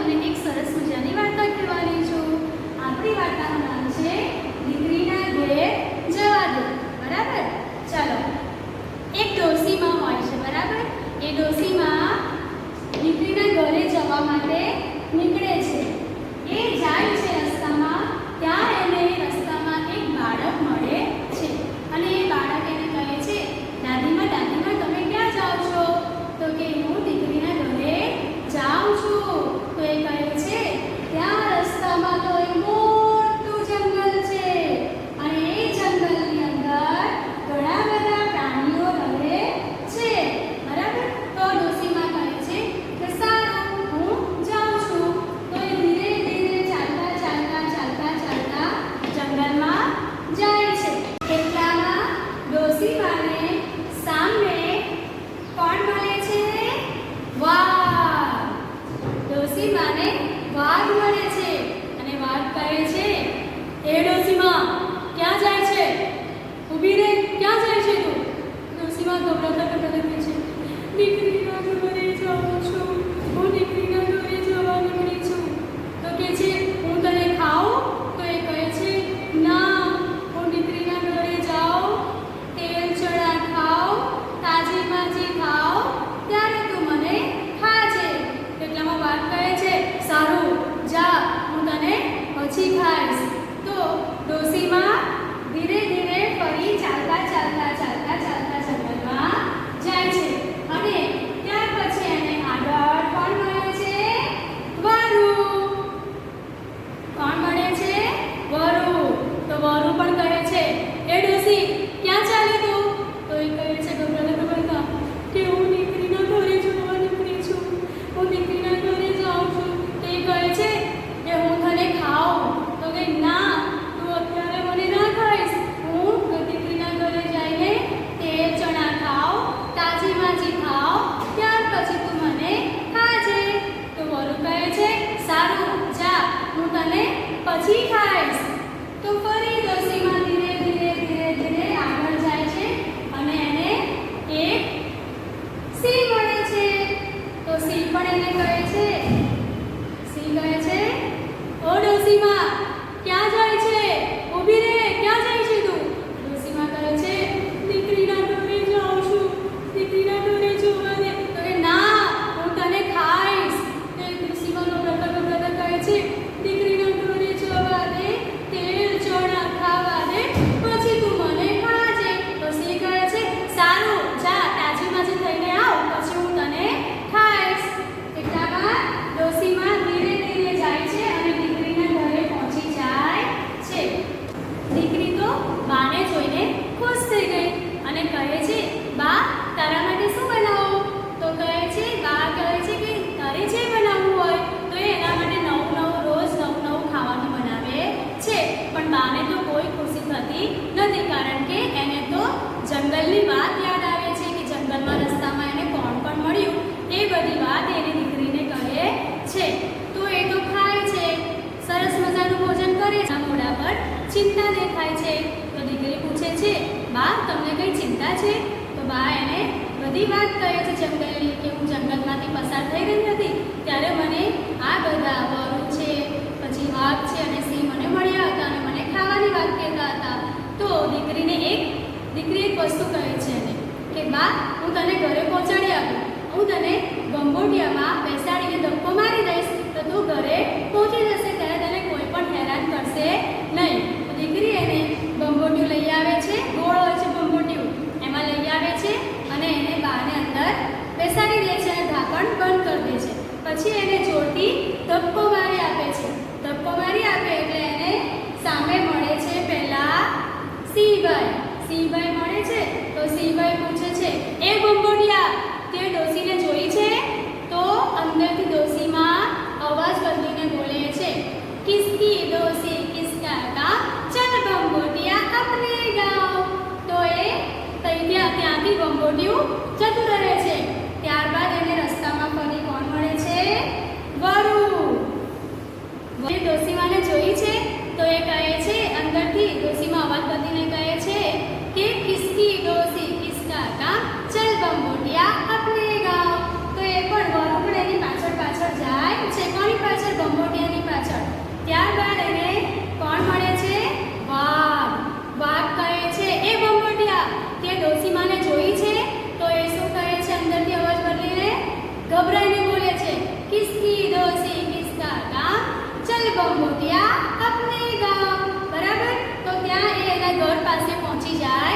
તમને એક સરસ મજાની ವಾಗ್ಮಡೆ mais. Estou assim. માને તો કોઈ ખુશી થતી નથી, કારણ કે એને તો જંગલની વાત યાદ આવે છે કે જંગલમાં રસ્તામાં એને કોણ પણ મળ્યું, એ બધી વાત એની દીકરીને કહે છે. તો એ તો ખાય છે, સરસ મજાનું ભોજન કરે છે. મોઢા પર ચિંતા દેખાય છે. તો દીકરી પૂછે છે, બા, તમને કંઈ ચિંતા છે? તો બા એને બધી વાત કહે છે જંગલની કે હું જંગલમાંથી પસાર થઈ બાબા હું તને ઘરે પહોંચાડી આપું. હું તને ગંગોટિયામાં બેસાડીને ધક્કો મારી દઈશ, તો તું ઘરે પહોંચી જશે, ત્યારે તને કોઈ પણ હેરાન કરશે નહીં. દીકરી એને ગંગોટિયું લઈ આવે છે, ગોળ હોય છે ગંગોટિયું. એમાં લઈ આવે છે અને એને બાને અંદર બેસાડી દે છે અને ઢાંકણ બંધ કરી દે છે. પછી એને જોરથી ધક્કો મારી આપે છે. ધક્કો મારી આપે એટલે એને સામે મળે છે પહેલાં સિંહભાઈ. સિંહભાઈ મળે છે? તો સિંહભાઈ પૂછે છે. એ ભંભોટિયા તે ડોસીને જોઈ છે? તો અંદરથી ડોસીમાં અવાજ બંધીને બોલે છે, કિસકી ડોસી કિસકા ગામ ચલ ભંભોટિયા અપને ગામ તો એ ત્યાંથી ભંભોટિયું ત્યારબાદ એને કોણ મળે છે? વાઘ વાઘ કહે છે, એ બંગોટિયા તે ડોસીમાને જોઈ છે? તો એ શું કહે છે? અંદરથી અવાજ બદલીને ગભરાઈને બોલે છે, કિસકી ડોસી, કિસકા ગામ. ચલ બંગોટિયા અપને ગામ. બરાબર? તો ત્યાં એ એના ઘર પાસે પહોંચી જાય.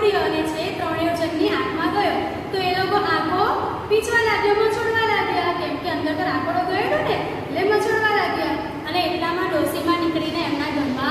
ઘોડીઓ અને છે, ત્રણેય જણની આંખમાં ગયો. તો એ લોકો આંખો પીછવા લાગ્યો મછોડવા લાગ્યા. કેમ કે અંદર તો આંકડો ગયેલો ને, એટલે મછોડવા લાગ્યા. અને એટલામાં ડોસીમાં નીકળીને એમના ઘરમાં